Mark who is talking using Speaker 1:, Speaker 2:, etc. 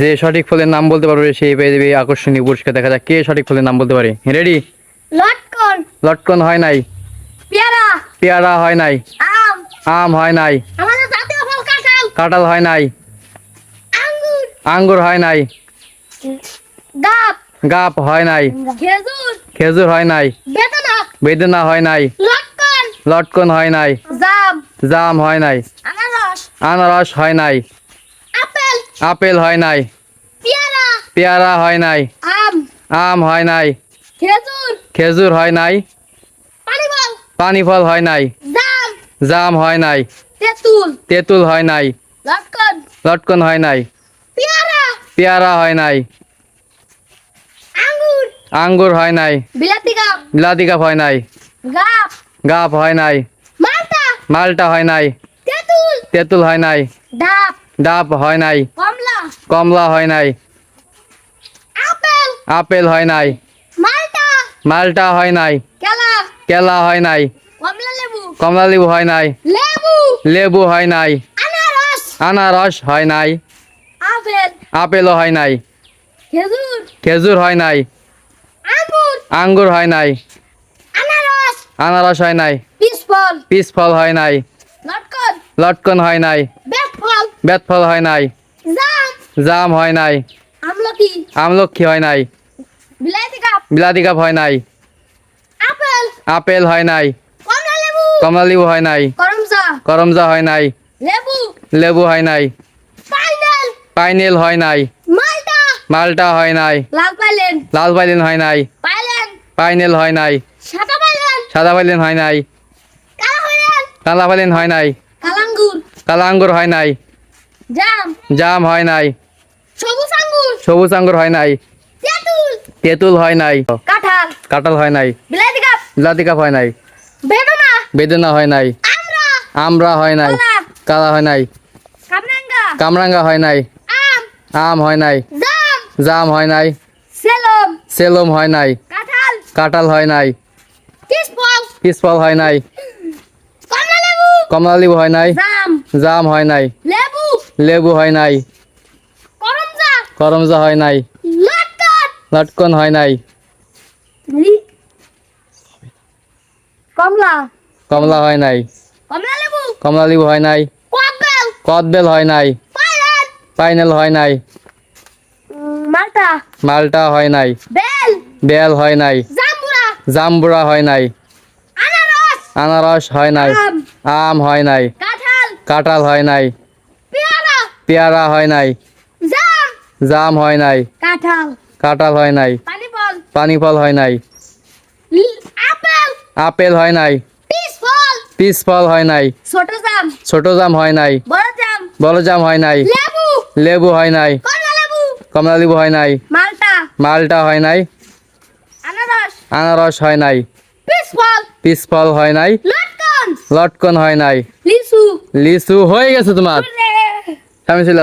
Speaker 1: যে সঠিক ফলের নাম বলতে পারবে সেই পেয়ে দেবে আকর্ষণীয় পুরস্কার দেখা যাক কে সঠিক ফলের নাম বলতে পারে রেডি
Speaker 2: লটকন
Speaker 1: লটকন হয় নাই
Speaker 2: পেয়ারা
Speaker 1: পেয়ারা হয় নাই
Speaker 2: আম
Speaker 1: আম হয় নাই
Speaker 2: আমাদের জাতীয় ফল কাঁঠাল
Speaker 1: কাঁঠাল হয় নাই
Speaker 2: আঙ্গুর
Speaker 1: আঙ্গুর হয় নাই
Speaker 2: ডাব
Speaker 1: গাপ হয় নাই
Speaker 2: খেজুর
Speaker 1: খেজুর হয় নাই
Speaker 2: বেদানা
Speaker 1: বেদনা হয় নাই
Speaker 2: লটকন
Speaker 1: লটকন হয় নাই
Speaker 2: জাম
Speaker 1: জাম হয় নাই
Speaker 2: আনারস
Speaker 1: আনারস হয় নাই
Speaker 2: আপেল
Speaker 1: হয় নাই
Speaker 2: পেয়ারা
Speaker 1: পেয়ারা হয় নাই
Speaker 2: আম
Speaker 1: আম হয় নাই
Speaker 2: খেজুর
Speaker 1: খেজুর হয় নাই
Speaker 2: পানি
Speaker 1: ফল হয় নাই
Speaker 2: জাম
Speaker 1: জাম হয় নাই
Speaker 2: তেঁতুল
Speaker 1: তেঁতুল হয় নাই
Speaker 2: লটকন
Speaker 1: লটকন হয় নাই
Speaker 2: পেয়ারা
Speaker 1: পেয়ারা হয় নাই
Speaker 2: আঙ্গুর
Speaker 1: আঙ্গুর হয় নাই
Speaker 2: বিলাতি
Speaker 1: গাপ হয় নাই
Speaker 2: গাপ
Speaker 1: গাপ হয় নাই
Speaker 2: মালটা
Speaker 1: মালটা হয় নাই
Speaker 2: তেঁতুল
Speaker 1: তেঁতুল হয় নাই
Speaker 2: ডাব
Speaker 1: ডাব হয় নাই
Speaker 2: কমলা
Speaker 1: হয় নাই
Speaker 2: আপেল
Speaker 1: হয় নাই
Speaker 2: মালটা
Speaker 1: হয় নাই
Speaker 2: কেলা
Speaker 1: হয় নাই
Speaker 2: কমলা লেবু
Speaker 1: হয় নাই
Speaker 2: লেবু
Speaker 1: হয় নাই
Speaker 2: আনারস
Speaker 1: হয় নাই
Speaker 2: আপেল
Speaker 1: আপেলও হয় নাই
Speaker 2: খেজুর
Speaker 1: হয় নাই
Speaker 2: আঙ্গুর
Speaker 1: হয় নাই
Speaker 2: আনারস
Speaker 1: হয় নাই
Speaker 2: পিস ফল
Speaker 1: হয় নাই
Speaker 2: লটকন
Speaker 1: হয় নাই
Speaker 2: বেত ফল
Speaker 1: হয় নাই
Speaker 2: জাম
Speaker 1: হয় নাই
Speaker 2: আমলকি
Speaker 1: আমলক্ষী হয় নাই
Speaker 2: বিলাতি
Speaker 1: কাপ হয় নাই
Speaker 2: আপেল
Speaker 1: আপেল হয় নাই
Speaker 2: কমলা লেবু
Speaker 1: হয় নাই
Speaker 2: করমজা
Speaker 1: হয় নাই
Speaker 2: লেবু
Speaker 1: লেবু হয় নাই
Speaker 2: পাইনেল
Speaker 1: হয় নাই
Speaker 2: মালটা
Speaker 1: হয় নাই
Speaker 2: লাল পাইলেন
Speaker 1: হয় নাই পাইনেল হয় নাই
Speaker 2: সাদা পাইলেন
Speaker 1: হয় নাই
Speaker 2: কালা পাইলেন
Speaker 1: হয় নাই
Speaker 2: কালাঙ্গুর
Speaker 1: হয় নাই
Speaker 2: জাম
Speaker 1: জাম হয় নাই
Speaker 2: সবুজ আঙ্গুর
Speaker 1: হয় নাই
Speaker 2: তেঁতুল
Speaker 1: তেঁতুল হয় নাই
Speaker 2: কাঁঠাল
Speaker 1: কাঁঠাল হয় নাই
Speaker 2: বিলাতি গাপ
Speaker 1: বিলাতি গাপ হয় নাই
Speaker 2: বেদানা
Speaker 1: বেদনা হয় নাই
Speaker 2: আমরা
Speaker 1: আমরা হয় নাই
Speaker 2: কালা
Speaker 1: হয় নাই
Speaker 2: কামরাঙ্গা
Speaker 1: কামরাঙ্গা হয় নাই
Speaker 2: আম
Speaker 1: আম হয় নাই
Speaker 2: জাম
Speaker 1: জাম হয় নাই
Speaker 2: সেলম
Speaker 1: সেলম হয় নাই
Speaker 2: কাঁঠাল
Speaker 1: কাঁঠাল হয় নাই
Speaker 2: কিস ফল
Speaker 1: পিসফল হয় নাই
Speaker 2: কমলা লেবু
Speaker 1: কমলা লেবু হয় নাই
Speaker 2: জাম
Speaker 1: জাম হয় নাই
Speaker 2: লেবু
Speaker 1: হয় নাই
Speaker 2: করমজা
Speaker 1: হয় নাই
Speaker 2: লটকন
Speaker 1: হয় নাই
Speaker 2: কমলা
Speaker 1: কমলা হয় নাই
Speaker 2: কমলা লেবু
Speaker 1: হয় নাই
Speaker 2: কদবেল
Speaker 1: হয় নাই পাইনেল হয় নাই
Speaker 2: মালটা
Speaker 1: মালটা হয় নাই
Speaker 2: বেল
Speaker 1: বেল হয় নাই
Speaker 2: জাম্বুরা
Speaker 1: জাম্বুরা হয় নাই
Speaker 2: আনারস
Speaker 1: আনারস হয় নাই
Speaker 2: আম
Speaker 1: আম হয় নাই
Speaker 2: কাঁঠাল
Speaker 1: কাঁঠাল হয় নাই
Speaker 2: পেয়ারা
Speaker 1: হয় নাই
Speaker 2: জাম
Speaker 1: হয় নাই
Speaker 2: কাঁঠাল
Speaker 1: কাঁঠাল হয় নাই
Speaker 2: পানি ফল
Speaker 1: হয় নাই
Speaker 2: আপেল
Speaker 1: হয় নাই
Speaker 2: পিস ফল
Speaker 1: হয় নাই
Speaker 2: ছোট জাম
Speaker 1: ছোট জাম হয় নাই
Speaker 2: বড় জাম
Speaker 1: বড় জাম হয় নাই
Speaker 2: লেবু
Speaker 1: লেবু হয় নাই
Speaker 2: কমলা লেবু
Speaker 1: হয় নাই
Speaker 2: মালটা
Speaker 1: মালটা হয় নাই
Speaker 2: আনারস
Speaker 1: আনারস হয় নাই
Speaker 2: পিস ফল
Speaker 1: পিস ফল হয় নাই
Speaker 2: লটকন
Speaker 1: লটকন হয় নাই
Speaker 2: লিচু
Speaker 1: লিচু হয়ে গেছে তোমার। সামনে চলে